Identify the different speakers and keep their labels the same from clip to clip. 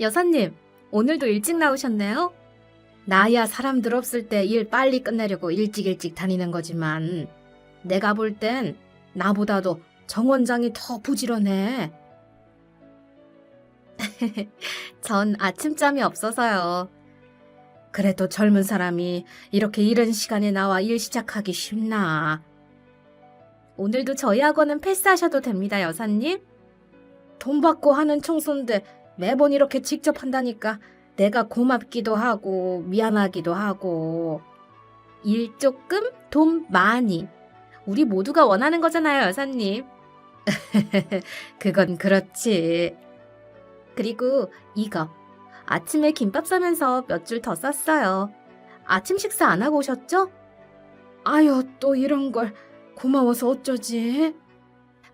Speaker 1: 여사님, 오늘도 일찍 나오셨네요? 나야 사람들 없을 때 일 빨리 끝내려고 일찍 일찍 다니는 거지만 내가 볼 땐 나보다도 정 원장이 더 부지런해. 전 아침잠이 없어서요. 그래도 젊은 사람이 이렇게 이른 시간에 나와 일 시작하기 쉽나. 오늘도 저희 학원은 패스하셔도 됩니다, 여사님. 돈 받고 하는 청소인데 매번 이렇게 직접 한다니까 내가 고맙기도 하고 미안하기도 하고. 일 조금 돈 많이. 우리 모두가 원하는 거잖아요 여사님. 그건 그렇지. 그리고 이거. 아침에 김밥 싸면서 몇 줄 더 쌌어요. 아침 식사 안 하고 오셨죠? 아유 또 이런 걸. 고마워서 어쩌지?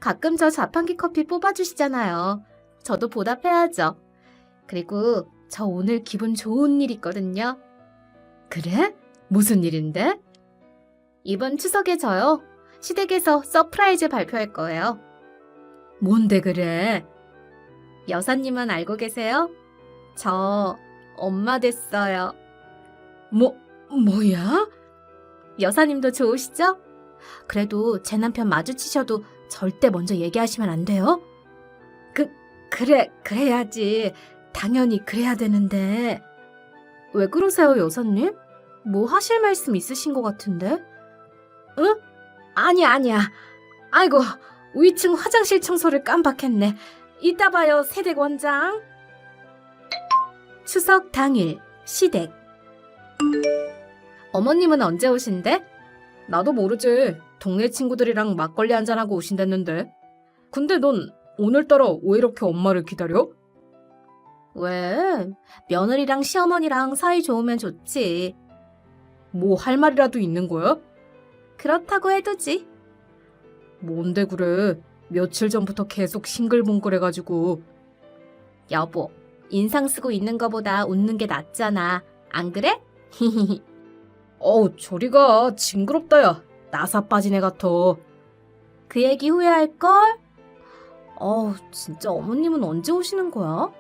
Speaker 1: 가끔 저 자판기 커피 뽑아주시잖아요 저도 보답해야죠 그리고 저 오늘 기분 좋은 일 있거든요. 그래? 무슨 일인데? 이번 추석에 저요. 시댁에서 서프라이즈 발표할 거예요. 뭔데 그래? 여사님은 알고 계세요? 저 엄마 됐어요. 뭐, 뭐야? 여사님도 좋으시죠? 그래도 제 남편 마주치셔도 절대 먼저 얘기하시면 안 돼요? 그, 그래, 그래야지. 당연히 그래야 되는데. 왜 그러세요, 여사님? 뭐 하실 말씀 있으신 것 같은데? 응? 아니야, 아니야. 아이고, 위층 화장실 청소를 깜빡했네. 이따 봐요, 세댁 원장. 추석 당일, 시댁. 어머님은 언제 오신대? 나도 모르지. 동네 친구들이랑 막걸리 한잔하고 오신댔는데. 근데 넌 오늘따라 왜 이렇게 엄마를 기다려? 왜? 며느리랑 시어머니랑 사이 좋으면 좋지. 뭐 할 말이라도 있는 거야? 그렇다고 해두지. 뭔데 그래? 며칠 전부터 계속 싱글벙글해가지고. 여보, 인상 쓰고 있는 거보다 웃는 게 낫잖아. 안 그래? 어우, 저리가 징그럽다 야. 나사 빠진 애 같아. 그 얘기 후회할걸? 어우, 진짜 어머님은 언제 오시는 거야?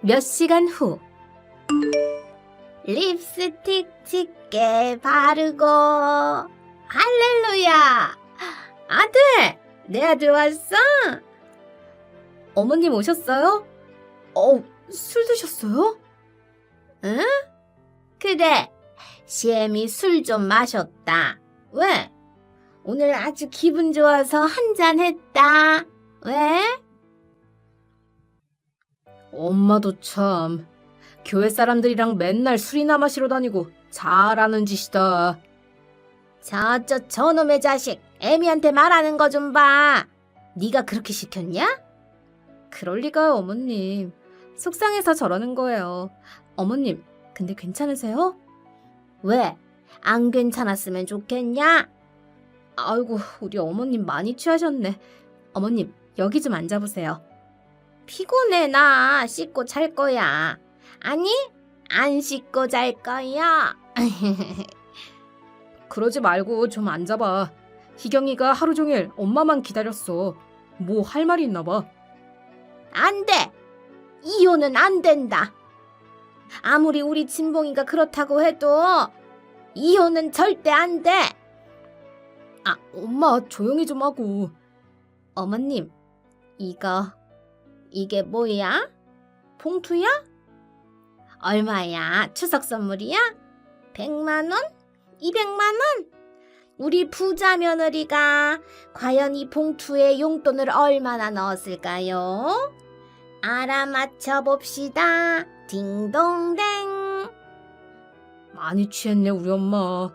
Speaker 1: 몇 시간 후. 립스틱 짙게 바르고 할렐루야 아들 내 아들 왔어 어머님 오셨어요? 어술 드셨어요? 응? 그래 시엠이 술 좀 마셨다 왜? 오늘 아주 기분 좋아서 한잔 했다 왜? 엄마도 참 교회 사람들이랑 맨날 술이나 마시러 다니고 잘하는 짓이다. 저저 저놈의 자식 애미한테 말하는 거 좀 봐. 네가 그렇게 시켰냐? 그럴 리가요, 어머님. 속상해서 저러는 거예요. 어머님, 근데 괜찮으세요? 왜? 안 괜찮았으면 좋겠냐? 아이고, 우리 어머님 많이 취하셨네. 어머님, 여기 좀 앉아보세요. 피곤해, 나. 씻고 잘 거야. 아니, 안 씻고 잘 거야. 그러지 말고 좀 앉아봐. 희경이가 하루 종일 엄마만 기다렸어. 뭐 할 말이 있나 봐. 안 돼. 이혼은 안 된다. 아무리 우리 진봉이가 그렇다고 해도 이혼은 절대 안 돼. 아, 엄마 조용히 좀 하고. 어머님, 이거 이게 뭐야? 봉투야? 얼마야? 추석 선물이야? 100만 원? 200만 원? 우리 부자 며느리가 과연 이 봉투에 용돈을 얼마나 넣었을까요? 알아맞혀 봅시다. 딩동댕. 많이 취했네, 우리 엄마.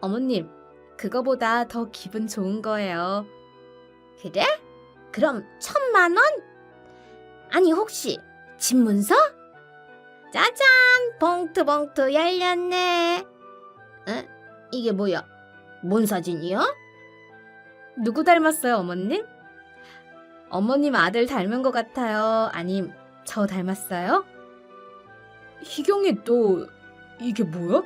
Speaker 1: 어머님, 그거보다 더 기분 좋은 거예요. 그래? 그럼 천만 원? 아니 혹시 집 문서? 짜잔 봉투 봉투 열렸네 에? 이게 뭐야? 뭔 사진이야? 누구 닮았어요 어머님? 어머님 아들 닮은 것 같아요 아님 저 닮았어요? 희경이 또 이게 뭐야?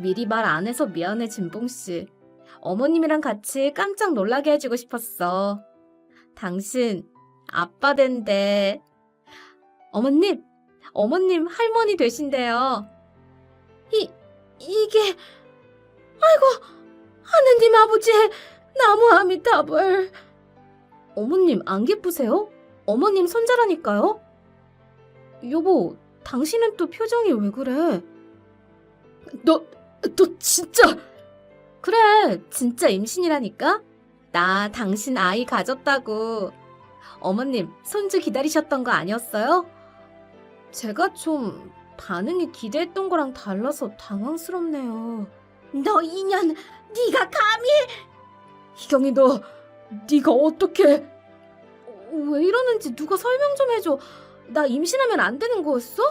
Speaker 1: 미리 말 안 해서 미안해 진봉씨 어머님이랑 같이 깜짝 놀라게 해주고 싶었어 당신 아빠 된대. 어머님, 어머님 할머니 되신대요. 이, 이게, 아이고, 하느님 아버지의 나무 아미타불. 어머님 안 기쁘세요? 어머님 손자라니까요. 여보, 당신은 또 표정이 왜 그래? 너, 너 진짜. 그래, 진짜 임신이라니까? 나 당신 아이 가졌다고. 어머님, 손주 기다리셨던 거 아니었어요? 제가 좀 반응이 기대했던 거랑 달라서 당황스럽네요. 너 인연, 네가 감히? 희경이 너, 네가 어떻게? 왜 이러는지 누가 설명 좀 해줘. 나 임신하면 안 되는 거였어?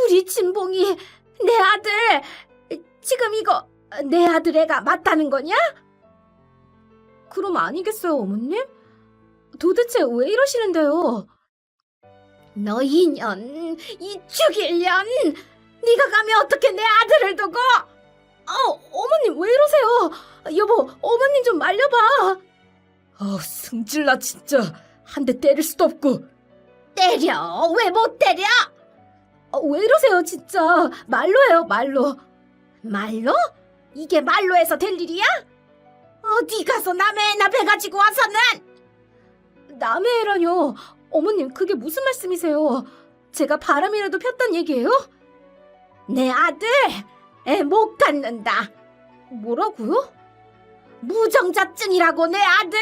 Speaker 1: 우리 진봉이 내 아들 지금 이거 내 아들 애가 맞다는 거냐? 그럼 아니겠어요, 어머님? 도대체 왜 이러시는데요? 너 이년, 이 죽일년, 네가 가면 어떻게 내 아들을 두고? 아, 어머님 왜 이러세요? 여보, 어머님 좀 말려봐. 아, 승질나 진짜 한 대 때릴 수도 없고. 때려? 왜 못 때려? 어, 왜 이러세요, 진짜. 말로 해요, 말로. 말로? 이게 말로 해서 될 일이야? 어디 가서 남의 애나 배 가지고 와서는? 남의 애라뇨. 어머님, 그게 무슨 말씀이세요? 제가 바람이라도 폈단 얘기예요? 내 아들, 애 못 갖는다. 뭐라고요? 무정자증이라고 내 아들.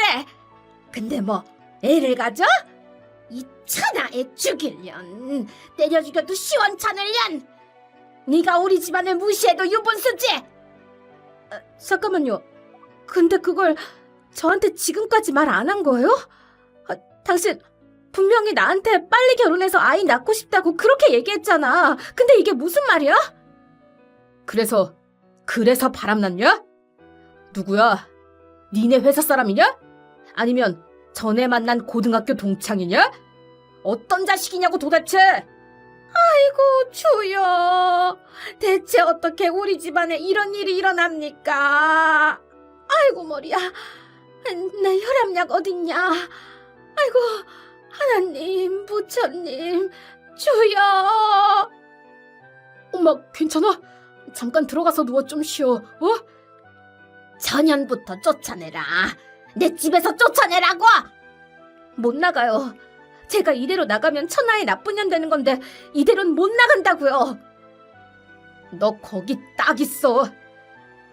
Speaker 1: 근데 뭐 애를 가져? 이 천하에 죽일년 때려 죽여도 시원찮을년 네가 우리 집안을 무시해도 유분수지 아, 잠깐만요 근데 그걸 저한테 지금까지 말 안 한 거예요? 아, 당신 분명히 나한테 빨리 결혼해서 아이 낳고 싶다고 그렇게 얘기했잖아 근데 이게 무슨 말이야? 그래서 그래서 바람났냐? 누구야? 니네 회사 사람이냐? 아니면 전에 만난 고등학교 동창이냐? 어떤 자식이냐고 도대체? 아이고 주여 대체 어떻게 우리 집안에 이런 일이 일어납니까? 아이고 머리야 내 혈압약 어딨냐? 아이고 하나님 부처님 주여 엄마 괜찮아? 잠깐 들어가서 누워 좀 쉬어 어? 전년부터 쫓아내라 내 집에서 쫓아내라고! 못 나가요. 제가 이대로 나가면 천하의 나쁜 년 되는 건데 이대로는 못 나간다고요. 너 거기 딱 있어.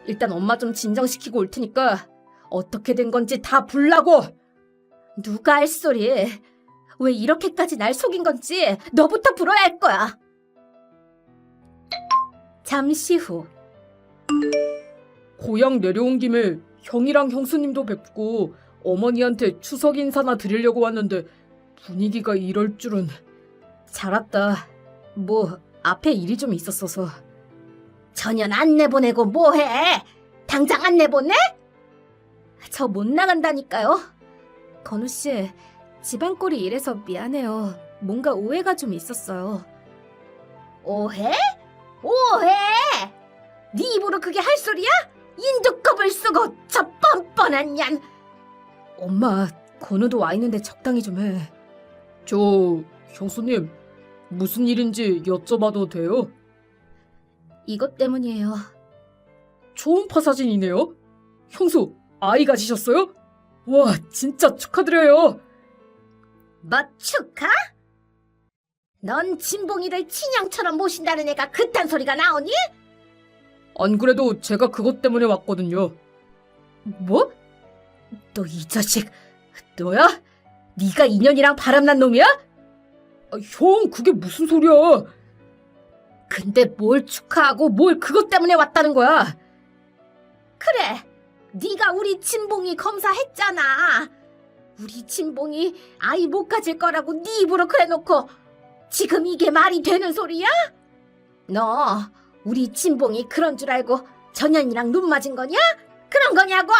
Speaker 1: 일단 엄마 좀 진정시키고 올 테니까 어떻게 된 건지 다 불라고. 누가 할 소리? 왜 이렇게까지 날 속인 건지 너부터 불어야 할 거야. 잠시 후
Speaker 2: 고향 내려온 김에 형이랑 형수님도 뵙고 어머니한테 추석 인사나 드리려고 왔는데 분위기가 이럴 줄은
Speaker 1: 잘 왔다. 뭐 앞에 일이 좀 있었어서. 전혀 안 내보내고 뭐해? 당장 안 내보내? 저 못 나간다니까요. 건우 씨, 집안 꼴이 이래서 미안해요. 뭔가 오해가 좀 있었어요. 오해? 오해? 네 입으로 그게 할 소리야? 인두껍을 쓰고 저 뻔뻔한 년. 엄마, 건우도 와 있는데 적당히 좀 해.
Speaker 2: 저 형수님 무슨 일인지 여쭤봐도 돼요?
Speaker 1: 이것 때문이에요.
Speaker 2: 초음파 사진이네요. 형수 아이 가지셨어요? 와 진짜 축하드려요.
Speaker 1: 뭐 축하? 넌 진봉이를 친형처럼 모신다는 애가 그딴 소리가 나오니?
Speaker 2: 안 그래도 제가 그것 때문에 왔거든요.
Speaker 1: 뭐? 너 이 자식 너야? 네가 인연이랑 바람난 놈이야?
Speaker 2: 아, 형 그게 무슨 소리야?
Speaker 1: 근데 뭘 축하하고 뭘 그것 때문에 왔다는 거야? 그래, 네가 우리 진봉이 검사했잖아. 우리 진봉이 아이 못 가질 거라고 네 입으로 그래놓고 지금 이게 말이 되는 소리야? 너 우리 진봉이 그런 줄 알고 전현이랑 눈 맞은 거냐? 그런 거냐고?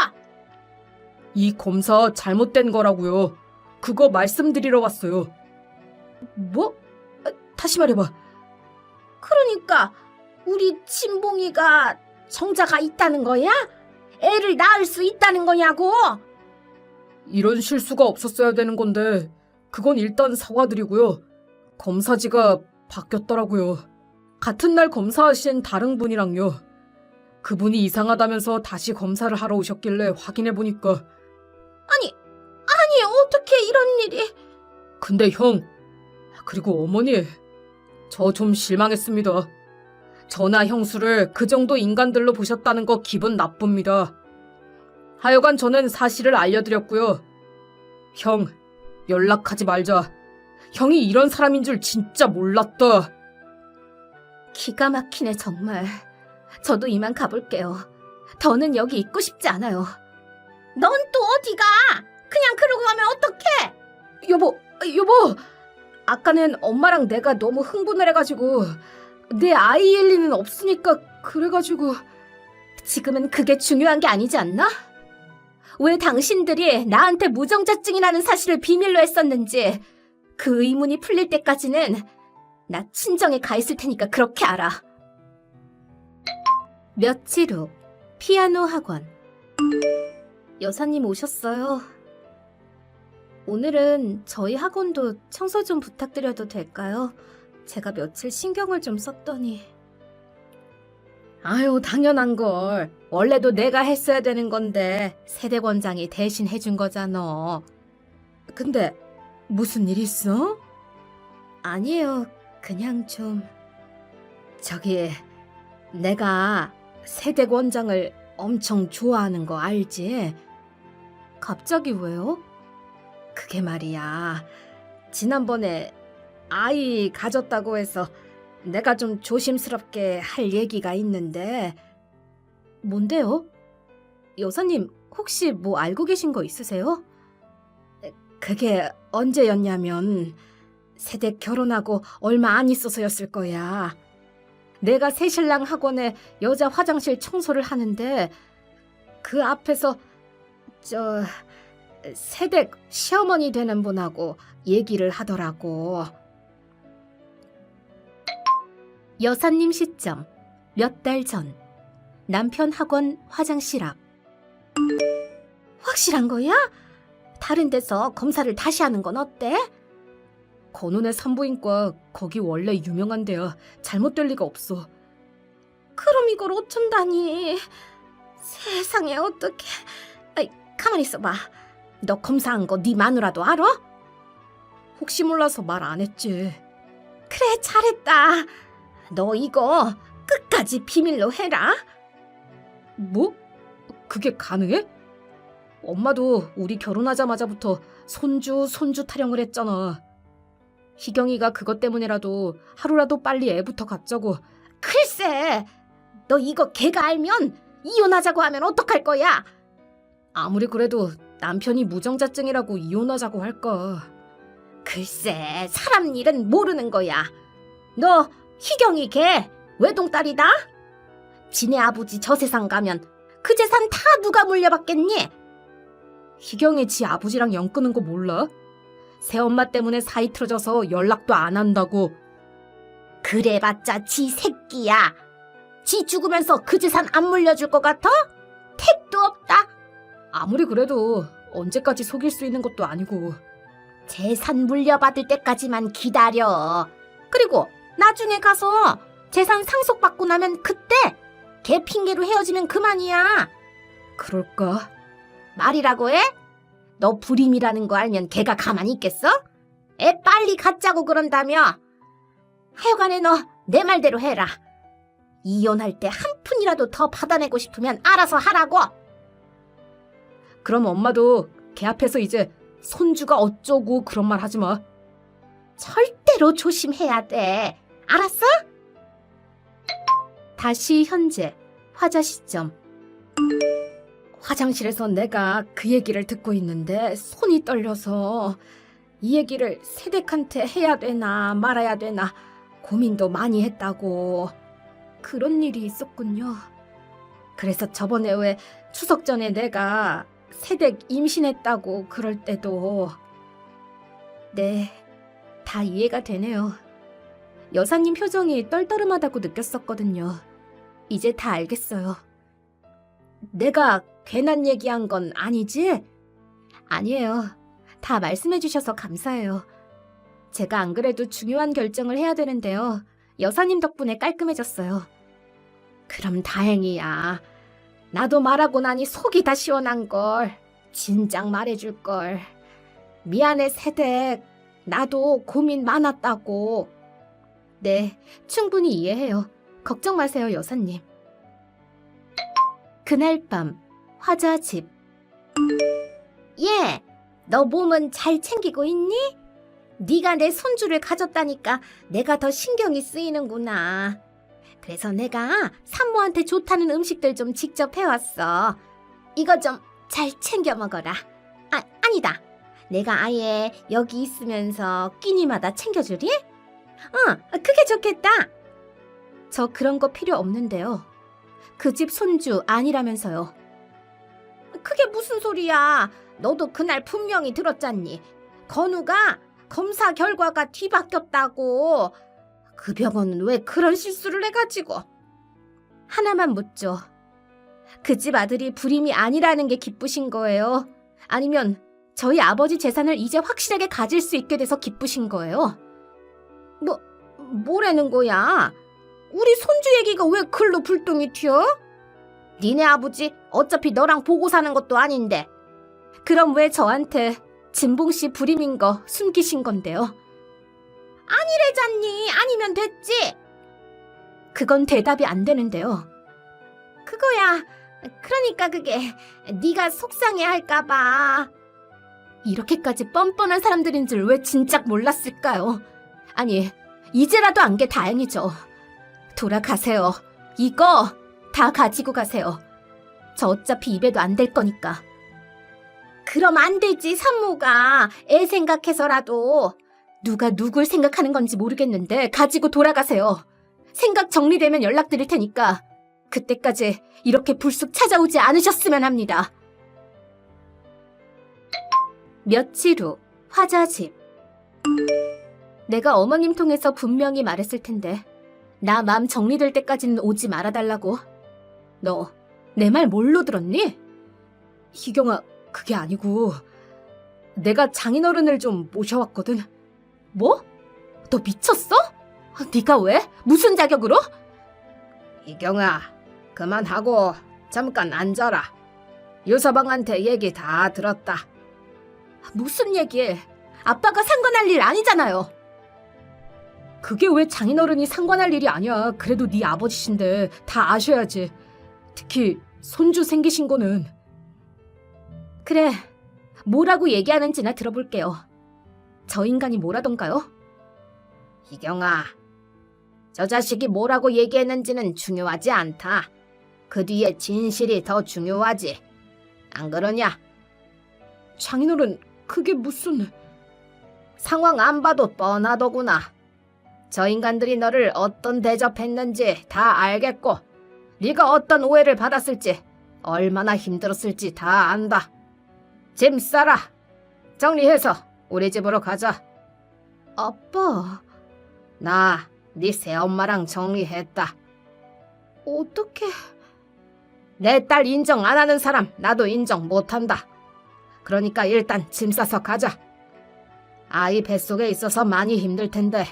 Speaker 2: 이 검사 잘못된 거라고요. 그거 말씀드리러 왔어요.
Speaker 1: 뭐? 아, 다시 말해봐. 그러니까 우리 친봉이가 정자가 있다는 거야? 애를 낳을 수 있다는 거냐고?
Speaker 2: 이런 실수가 없었어야 되는 건데 그건 일단 사과드리고요. 검사지가 바뀌었더라고요. 같은 날 검사하신 다른 분이랑요. 그분이 이상하다면서 다시 검사를 하러 오셨길래 확인해 보니까
Speaker 1: 아니, 아니, 어떻게 이런 일이.
Speaker 2: 근데 형 그리고 어머니 저 좀 실망했습니다. 저나 형수를 그 정도 인간들로 보셨다는 거 기분 나쁩니다. 하여간 저는 사실을 알려드렸고요. 형 연락하지 말자. 형이 이런 사람인 줄 진짜 몰랐다.
Speaker 1: 기가 막히네, 정말. 저도 이만 가볼게요. 더는 여기 있고 싶지 않아요. 넌 또 어디가? 그냥 그러고 가면 어떡해?
Speaker 2: 여보, 여보. 아까는 엄마랑 내가 너무 흥분을 해가지고 내 아이 엘리는 없으니까 그래가지고
Speaker 1: 지금은 그게 중요한 게 아니지 않나? 왜 당신들이 나한테 무정자증이라는 사실을 비밀로 했었는지 그 의문이 풀릴 때까지는 나 친정에 가 있을 테니까 그렇게 알아. 며칠 후 피아노 학원 여사님 오셨어요. 오늘은 저희 학원도 청소 좀 부탁드려도 될까요? 제가 며칠 신경을 좀 썼더니 아유, 당연한 걸. 원래도 내가 했어야 되는 건데 세대권장이 대신 해준 거잖아. 근데 무슨 일 있어? 아니에요. 그냥 좀 저기 내가 세대권장을 엄청 좋아하는 거 알지? 갑자기 왜요? 그게 말이야. 지난번에 아이 가졌다고 해서 내가 좀 조심스럽게 할 얘기가 있는데 뭔데요? 여사님 혹시 뭐 알고 계신 거 있으세요? 그게 언제였냐면 세대 결혼하고 얼마 안 있어서였을 거야. 내가 새신랑 학원에 여자 화장실 청소를 하는데 그 앞에서 저 세댁 시어머니 되는 분하고 얘기를 하더라고. 여사님 시점 몇 달 전 남편 학원 화장실 앞 확실한 거야? 다른 데서 검사를 다시 하는 건 어때? 건운의 산부인과 거기 원래 유명한 데야 잘못될 리가 없어 그럼 이걸 어쩐다니 세상에 어떡해 아이 가만히 있어봐 너 검사한 거 네 마누라도 알아?
Speaker 2: 혹시 몰라서 말 안 했지.
Speaker 1: 그래 잘했다 너 이거 끝까지 비밀로 해라.
Speaker 2: 뭐? 그게 가능해? 엄마도 우리 결혼하자마자부터 손주, 손주 타령을 했잖아. 희경이가 그것 때문이라도 하루라도 빨리 애부터 갖자고.
Speaker 1: 글쎄, 너 이거 걔가 알면 이혼하자고 하면 어떡할 거야?
Speaker 2: 아무리 그래도 남편이 무정자증이라고 이혼하자고 할까.
Speaker 1: 글쎄, 사람 일은 모르는 거야. 너 희경이 걔 외동딸이다? 지네 아버지 저 세상 가면 그 재산 다 누가 물려받겠니?
Speaker 2: 희경이 지 아버지랑 연 끊은 거 몰라? 새엄마 때문에 사이 틀어져서 연락도 안 한다고.
Speaker 1: 그래봤자 지 새끼야. 지 죽으면서 그 재산 안 물려줄 것 같아? 택도 없다.
Speaker 2: 아무리 그래도 언제까지 속일 수 있는 것도 아니고.
Speaker 1: 재산 물려받을 때까지만 기다려. 그리고 나중에 가서 재산 상속받고 나면 그때 걔 핑계로 헤어지면 그만이야.
Speaker 2: 그럴까?
Speaker 1: 말이라고 해? 너 불임이라는 거 알면 걔가 가만히 있겠어? 애 빨리 갖자고 그런다며. 하여간에 너 내 말대로 해라. 이혼할 때 한 푼이라도 더 받아내고 싶으면 알아서 하라고.
Speaker 2: 그럼 엄마도 걔 앞에서 이제 손주가 어쩌고 그런 말 하지 마.
Speaker 1: 절대로 조심해야 돼. 알았어? 다시 현재 화자 시점.
Speaker 2: 화장실에서 내가 그 얘기를 듣고 있는데 손이 떨려서 이 얘기를 세댁한테 해야 되나 말아야 되나 고민도 많이 했다고 그런 일이 있었군요. 그래서 저번에 왜 추석 전에 내가 세댁 임신했다고 그럴 때도 네, 다 이해가 되네요. 여사님 표정이 떨떠름하다고 느꼈었거든요. 이제 다 알겠어요. 내가 괜한 얘기한 건 아니지?
Speaker 1: 아니에요. 다 말씀해 주셔서 감사해요. 제가 안 그래도 중요한 결정을 해야 되는데요. 여사님 덕분에 깔끔해졌어요.
Speaker 2: 그럼 다행이야. 나도 말하고 나니 속이 다 시원한 걸. 진작 말해줄 걸. 미안해 세댁. 나도 고민 많았다고.
Speaker 1: 네, 충분히 이해해요. 걱정 마세요, 여사님. 그날 밤, 화자 집.
Speaker 2: 예, 너 몸은 잘 챙기고 있니? 네가 내 손주를 가졌다니까 내가 더 신경이 쓰이는구나. 그래서 내가 산모한테 좋다는 음식들 좀 직접 해왔어. 이거 좀 잘 챙겨 먹어라. 아, 아니다. 내가 아예 여기 있으면서 끼니마다 챙겨주리? 응, 그게 좋겠다.
Speaker 1: 저 그런 거 필요 없는데요. 그 집 손주 아니라면서요.
Speaker 2: 그게 무슨 소리야? 너도 그날 분명히 들었잖니. 건우가 검사 결과가 뒤바뀌었다고. 그 병원은 왜 그런 실수를 해가지고?
Speaker 1: 하나만 묻죠. 그 집 아들이 불임이 아니라는 게 기쁘신 거예요? 아니면 저희 아버지 재산을 이제 확실하게 가질 수 있게 돼서 기쁘신 거예요?
Speaker 2: 뭐라는 거야? 우리 손주 얘기가 왜 글로 불똥이 튀어? 니네 아버지 어차피 너랑 보고 사는 것도 아닌데.
Speaker 1: 그럼 왜 저한테 진봉 씨 불임인 거 숨기신 건데요?
Speaker 2: 아니래잖니. 아니면 됐지.
Speaker 1: 그건 대답이 안 되는데요.
Speaker 2: 그거야. 그러니까 그게 네가 속상해 할까 봐.
Speaker 1: 이렇게까지 뻔뻔한 사람들인 줄 왜 진작 몰랐을까요? 아니, 이제라도 안 게 다행이죠. 돌아가세요. 이거 다 가지고 가세요. 저 어차피 입에도 안 될 거니까.
Speaker 2: 그럼 안 되지 산모가 애 생각해서라도.
Speaker 1: 누가 누굴 생각하는 건지 모르겠는데 가지고 돌아가세요. 생각 정리되면 연락드릴 테니까 그때까지 이렇게 불쑥 찾아오지 않으셨으면 합니다. 며칠 후 화자 집 내가 어머님 통해서 분명히 말했을 텐데 나 마음 정리될 때까지는 오지 말아달라고. 너 내 말 뭘로 들었니? 희경아, 그게 아니고 내가 장인어른을 좀 모셔왔거든. 뭐? 너 미쳤어? 네가 왜? 무슨 자격으로?
Speaker 2: 이경아, 그만하고 잠깐 앉아라. 유서방한테 얘기 다 들었다.
Speaker 1: 무슨 얘기? 아빠가 상관할 일 아니잖아요. 그게 왜 장인어른이 상관할 일이 아니야. 그래도 네 아버지신데 다 아셔야지. 특히 손주 생기신 거는. 그래. 뭐라고 얘기하는지나 들어볼게요. 저 인간이 뭐라던가요?
Speaker 2: 이경아, 저 자식이 뭐라고 얘기했는지는 중요하지 않다. 그 뒤에 진실이 더 중요하지. 안 그러냐?
Speaker 1: 장인어른, 그게 무슨...
Speaker 2: 상황 안 봐도 뻔하더구나. 저 인간들이 너를 어떤 대접했는지 다 알겠고, 네가 어떤 오해를 받았을지, 얼마나 힘들었을지 다 안다. 짐 싸라. 정리해서 우리 집으로 가자.
Speaker 1: 아빠,
Speaker 2: 나 네 새엄마랑 정리했다.
Speaker 1: 어떻게...
Speaker 2: 내 딸 인정 안 하는 사람 나도 인정 못 한다. 그러니까 일단 짐 싸서 가자. 아이 뱃속에 있어서 많이 힘들 텐데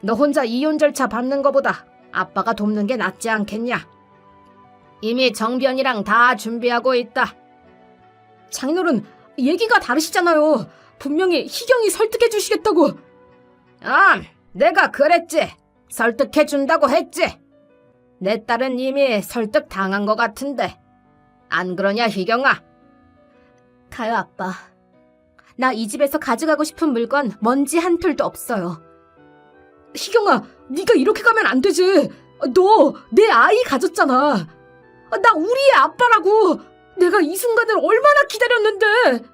Speaker 2: 너 혼자 이혼 절차 밟는 거보다 아빠가 돕는 게 낫지 않겠냐? 이미 정변이랑 다 준비하고 있다.
Speaker 1: 장인어른, 얘기가 다르시잖아요. 분명히 희경이 설득해 주시겠다고.
Speaker 2: 아, 내가 그랬지. 설득해 준다고 했지. 내 딸은 이미 설득 당한 것 같은데. 안 그러냐, 희경아?
Speaker 1: 가요, 아빠. 나 이 집에서 가져가고 싶은 물건 먼지 한 톨도 없어요. 희경아, 네가 이렇게 가면 안 되지. 너 내 아이 가졌잖아. 나 우리의 아빠라고. 내가 이 순간을 얼마나 기다렸는데.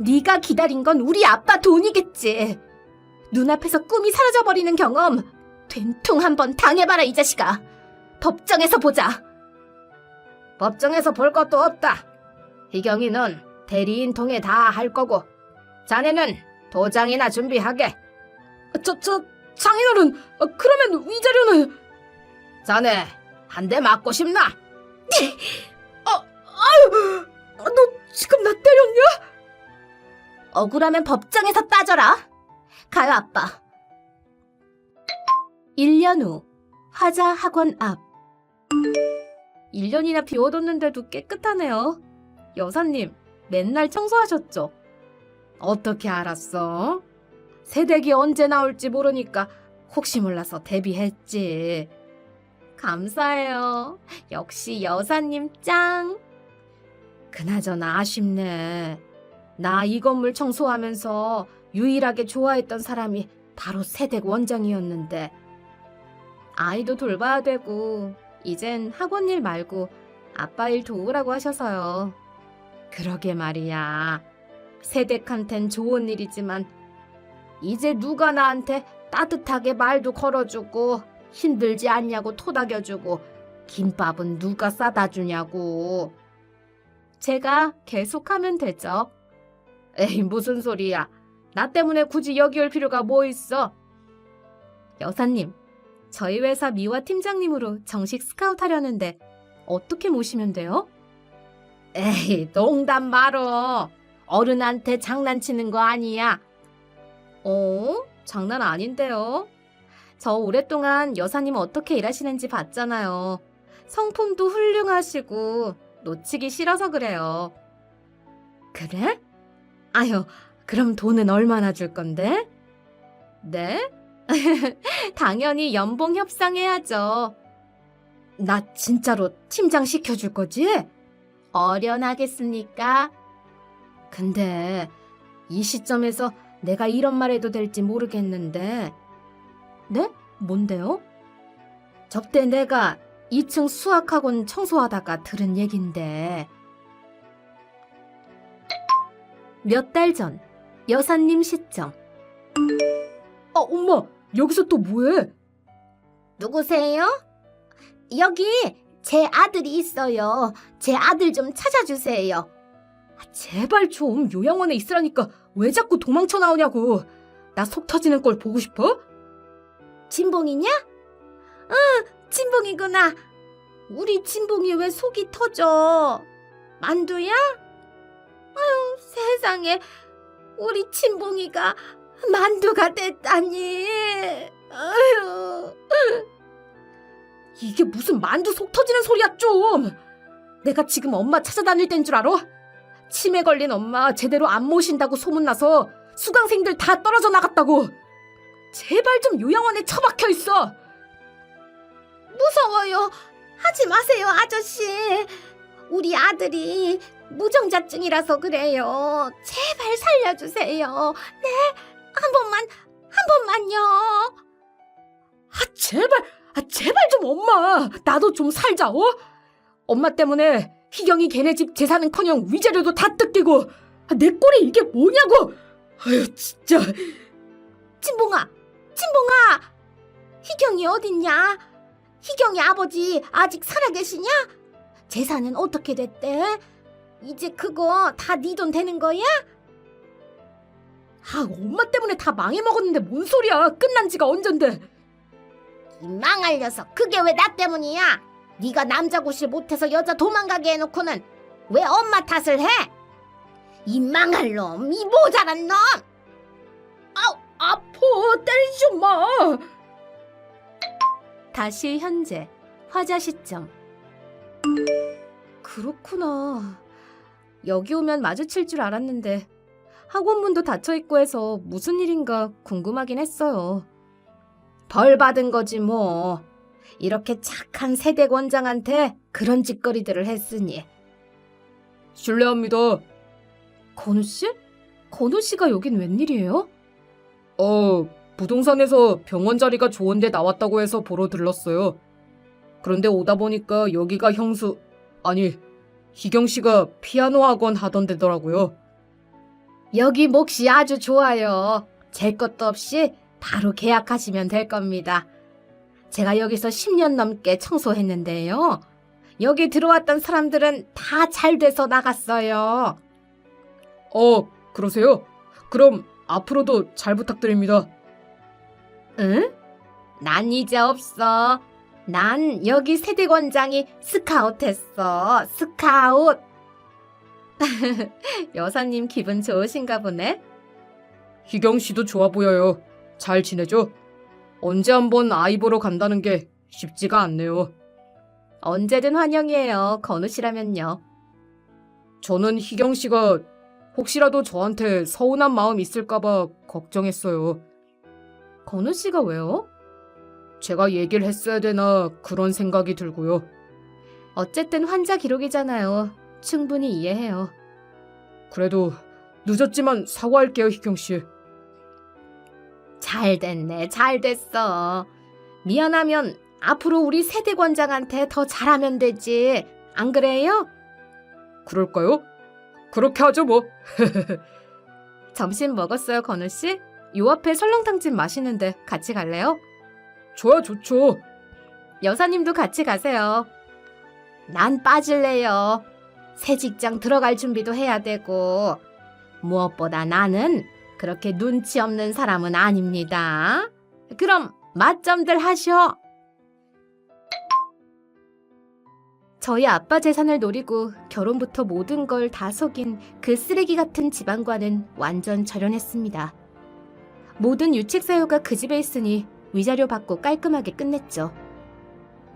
Speaker 1: 네가 기다린 건 우리 아빠 돈이겠지. 눈앞에서 꿈이 사라져버리는 경험 된통 한번 당해봐라 이 자식아. 법정에서 보자.
Speaker 2: 법정에서 볼 것도 없다. 희경이는 대리인 통해 다 할 거고, 자네는 도장이나 준비하게.
Speaker 1: 저, 저, 장인어른, 어, 그러면 위자료는...
Speaker 2: 자네 한 대 맞고 싶나?
Speaker 1: 어, 아유, 너 지금 나 때렸냐? 억울하면 법정에서 따져라. 가요, 아빠. 1년 후, 화자 학원 앞. 1년이나 비워뒀는데도 깨끗하네요. 여사님, 맨날 청소하셨죠? 어떻게 알았어? 새댁이 언제 나올지 모르니까 혹시 몰라서 대비했지. 감사해요. 역시 여사님 짱. 그나저나 아쉽네. 나 이 건물 청소하면서 유일하게 좋아했던 사람이 바로 새댁 원장이었는데. 아이도 돌봐야 되고, 이젠 학원 일 말고 아빠 일 도우라고 하셔서요. 그러게 말이야. 새댁한텐 좋은 일이지만, 이제 누가 나한테 따뜻하게 말도 걸어주고, 힘들지 않냐고 토닥여주고, 김밥은 누가 싸다 주냐고. 제가 계속하면 되죠. 에이, 무슨 소리야. 나 때문에 굳이 여기 올 필요가 뭐 있어? 여사님, 저희 회사 미화 팀장님으로 정식 스카우트 하려는데 어떻게 모시면 돼요? 에이, 농담 말어. 어른한테 장난치는 거 아니야. 어? 장난 아닌데요. 저 오랫동안 여사님 어떻게 일하시는지 봤잖아요. 성품도 훌륭하시고 놓치기 싫어서 그래요. 그래? 아유, 그럼 돈은 얼마나 줄 건데? 네? 당연히 연봉 협상해야죠. 나 진짜로 팀장 시켜줄 거지? 어련하겠습니까? 근데 이 시점에서 내가 이런 말 해도 될지 모르겠는데. 네? 뭔데요? 저때 내가 2층 수학학원 청소하다가 들은 얘긴데. 몇 달 전, 여사님 시점. 아, 엄마, 여기서 또 뭐해? 누구세요? 여기 제 아들이 있어요. 제 아들 좀 찾아주세요. 아, 제발 좀 요양원에 있으라니까 왜 자꾸 도망쳐 나오냐고. 나 속 터지는 걸 보고 싶어? 진봉이냐? 응, 진봉이구나. 우리 진봉이 왜 속이 터져? 만두야? 아유, 세상에. 우리 진봉이가 만두가 됐다니. 아유. 이게 무슨 만두 속 터지는 소리야, 좀. 내가 지금 엄마 찾아다닐 땐 줄 알아? 치매 걸린 엄마 제대로 안 모신다고 소문나서 수강생들 다 떨어져 나갔다고. 제발 좀 요양원에 처박혀 있어. 무서워요. 하지 마세요, 아저씨. 우리 아들이 무정자증이라서 그래요. 제발 살려주세요. 네, 한 번만, 한 번만요. 아, 제발, 아, 제발 좀 엄마. 나도 좀 살자, 어? 엄마 때문에 희경이 걔네 집 재산은커녕 위자료도 다 뜯기고 아, 내 꼴이 이게 뭐냐고. 아유, 진짜. 진봉아, 진봉아. 희경이 어딨냐? 희경이 아버지 아직 살아계시냐? 재산은 어떻게 됐대? 이제 그거 다 네 돈 되는 거야? 아, 엄마 때문에 다 망해먹었는데 뭔 소리야? 끝난 지가 언젠데? 이 망할 녀석, 그게 왜 나 때문이야? 네가 남자 구실 못해서 여자 도망가게 해놓고는 왜 엄마 탓을 해? 이 망할 놈, 이 모자란 놈! 아파, 때리지 좀 마! 다시 현재, 화자 시점. 그렇구나. 여기 오면 마주칠 줄 알았는데 학원문도 닫혀 있고 해서 무슨 일인가 궁금하긴 했어요. 벌 받은 거지 뭐. 이렇게 착한 세대 원장한테 그런 짓거리들을 했으니. 실례합니다. 건우 씨? 건우 씨가 여긴 웬일이에요? 어, 부동산에서 병원 자리가 좋은데 나왔다고 해서 보러 들렀어요. 그런데 오다 보니까 여기가 형수, 아니, 희경 씨가 피아노 학원 하던 데더라고요. 여기 몫이 아주 좋아요. 제 것도 없이 바로 계약하시면 될 겁니다. 제가 여기서 10년 넘게 청소했는데요. 여기 들어왔던 사람들은 다 잘 돼서 나갔어요. 어, 그러세요? 그럼 앞으로도 잘 부탁드립니다. 응? 난 이제 없어. 난 여기 세대권장이 스카웃 했어. 스카웃. 여사님 기분 좋으신가 보네.
Speaker 2: 희경 씨도 좋아 보여요. 잘 지내죠? 언제 한번 아이 보러 간다는 게 쉽지가 않네요.
Speaker 1: 언제든 환영이에요. 건우 씨라면요.
Speaker 2: 저는 희경 씨가 혹시라도 저한테 서운한 마음 있을까봐 걱정했어요.
Speaker 1: 건우 씨가 왜요?
Speaker 2: 제가 얘기를 했어야 되나 그런 생각이 들고요.
Speaker 1: 어쨌든 환자 기록이잖아요. 충분히 이해해요.
Speaker 2: 그래도 늦었지만 사과할게요, 희경 씨.
Speaker 1: 잘 됐네. 잘 됐어. 미안하면 앞으로 우리 세대권장한테 더 잘하면 되지. 안 그래요?
Speaker 2: 그럴까요? 그렇게 하죠, 뭐.
Speaker 1: 점심 먹었어요, 건우 씨? 요 앞에 설렁탕집 마시는데 같이 갈래요?
Speaker 2: 좋아, 좋죠.
Speaker 1: 여사님도 같이 가세요. 난 빠질래요. 새 직장 들어갈 준비도 해야 되고. 무엇보다 나는 그렇게 눈치 없는 사람은 아닙니다. 그럼 맛점들 하셔. 저희 아빠 재산을 노리고 결혼부터 모든 걸 다 속인 그 쓰레기 같은 집안과는 완전 절연했습니다. 모든 유책 사유가 그 집에 있으니 위자료 받고 깔끔하게 끝냈죠.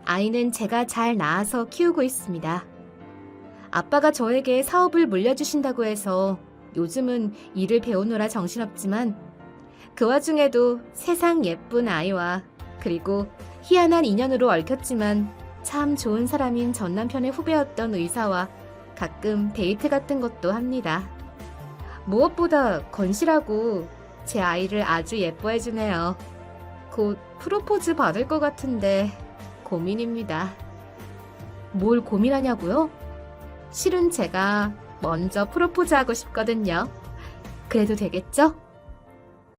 Speaker 1: 아이는 제가 잘 낳아서 키우고 있습니다. 아빠가 저에게 사업을 물려주신다고 해서 요즘은 일을 배우느라 정신없지만 그 와중에도 세상 예쁜 아이와 그리고 희한한 인연으로 얽혔지만 참 좋은 사람인 전 남편의 후배였던 의사와 가끔 데이트 같은 것도 합니다. 무엇보다 건실하고 제 아이를 아주 예뻐해 주네요. 곧 프로포즈 받을 것 같은데 고민입니다. 뭘 고민하냐고요? 실은 제가 먼저 프로포즈하고 싶거든요. 그래도 되겠죠?